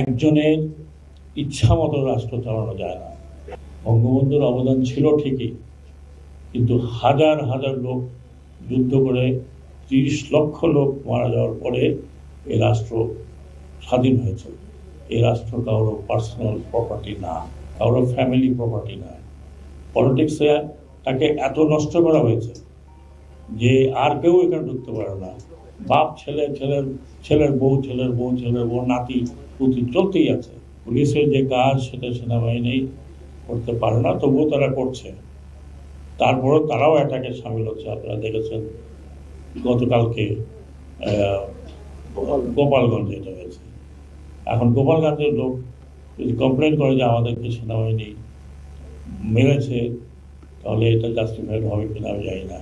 একজনের ইচ্ছা মতো রাষ্ট্র চালানো যায় না। বঙ্গবন্ধুর অবদান ছিল ঠিকই, কিন্তু হাজার হাজার লোক যুদ্ধ করে তিরিশ লক্ষ লোক মারা যাওয়ার পরে এ রাষ্ট্র স্বাধীন হয়েছে। এ রাষ্ট্র কারও পার্সোনাল প্রপার্টি না, কারও ফ্যামিলি প্রপার্টি না। পলিটিক্সে তাকে এত নষ্ট করা হয়েছে যে আর কেউ এখানে ঢুকতে পারে না। বাপ, ছেলে, ছেলের ছেলের বউ ছেলের বউ ছেলের বউ, নাতি, পুতি চলতেই আছে। পুলিশের যে কাজ, সেটা সেনাবাহিনী করতে পারে না, তবুও তারা করছে। তারপরেও তারাও এটাকে সামিল হচ্ছে। আপনারা দেখেছেন, গতকালকে গোপালগঞ্জে এটা হয়েছে। এখন গোপালগঞ্জের লোক যদি কমপ্লেন করে যে আমাদেরকে সেনাবাহিনী মেরেছে, তাহলে এটা জাস্টিফাইড হবে কিনা আমি জানি না।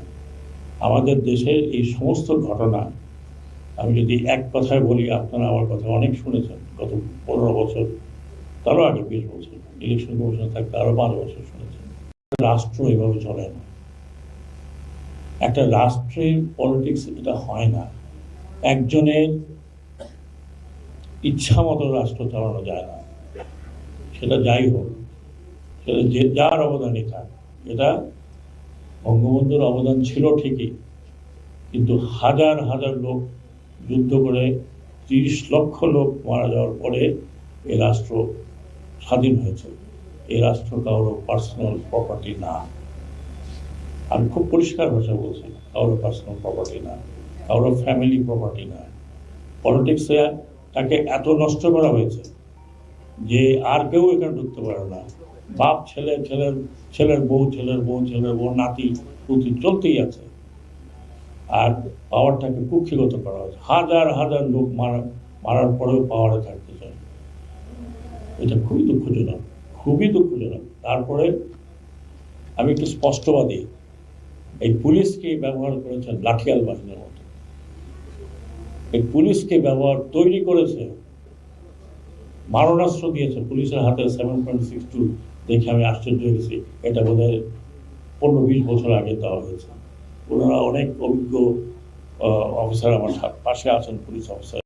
আমাদের দেশের এই সমস্ত ঘটনা আমি যদি এক কথায় বলি, আপনারা আমার কথা অনেক শুনেছেন। গত পনেরো বছর, তারও আগে বিশ বছর ইলেকশন কমিশন থাকতে আরও পাঁচ বছর শুনেছেন। রাষ্ট্র এভাবে চলে না। একটা রাষ্ট্রের পলিটিক্স এটা হয় না। একজনের ইচ্ছা মতো রাষ্ট্র চালানো যায় না। সেটা যাই হোক, সেটা যে যার অবদানই থাক, এটা বঙ্গবন্ধুর অবদান ছিল ঠিকই, কিন্তু হাজার হাজার লোক যুদ্ধ করে তিরিশ লক্ষ লোক মারা যাওয়ার পরে এই রাষ্ট্র স্বাধীন হয়েছে। এই রাষ্ট্র কারও পার্সোনাল প্রপার্টি না। আমি খুব পরিষ্কার ভাষা বলছি, কারও পার্সোনাল প্রপার্টি না, কারও ফ্যামিলি প্রপার্টি না। পলিটিক্সে তাকে এত নষ্ট করা হয়েছে যে আর কেউ এখানে ঢুকতে পারে না। বাপ, ছেলে, ছেলের ছেলের বউ ছেলের বউ ছেলের বউ, নাতি, পুতি চলতেই আছে। আর পাওয়ারটাকে কুক্ষিগত করা হয়েছে। হাজার হাজার লোক মারা, মারার পরেও পাওয়ারে থাকতে চায়। এটা খুবই দুঃখজনক খুবই দুঃখজনক। তারপরে আমি একটু স্পষ্টবাদী, এই পুলিশকে ব্যবহার করেছেন লাঠিয়াল বাহিনীর মতো। এই পুলিশকে ব্যবহার তৈরি করেছে, মারণাস্ত্র দিয়েছে, পুলিশের হাতে সেভেন পয়েন্ট সিক্স টু দেখে আমি আশ্চর্য হয়েছি এটা বোধ হয় পনেরো বিশ বছর আগে দেওয়া হয়েছে। ওনারা অনেক অভিজ্ঞ অফিসার আমার পাশে আছেন পুলিশ অফিসার।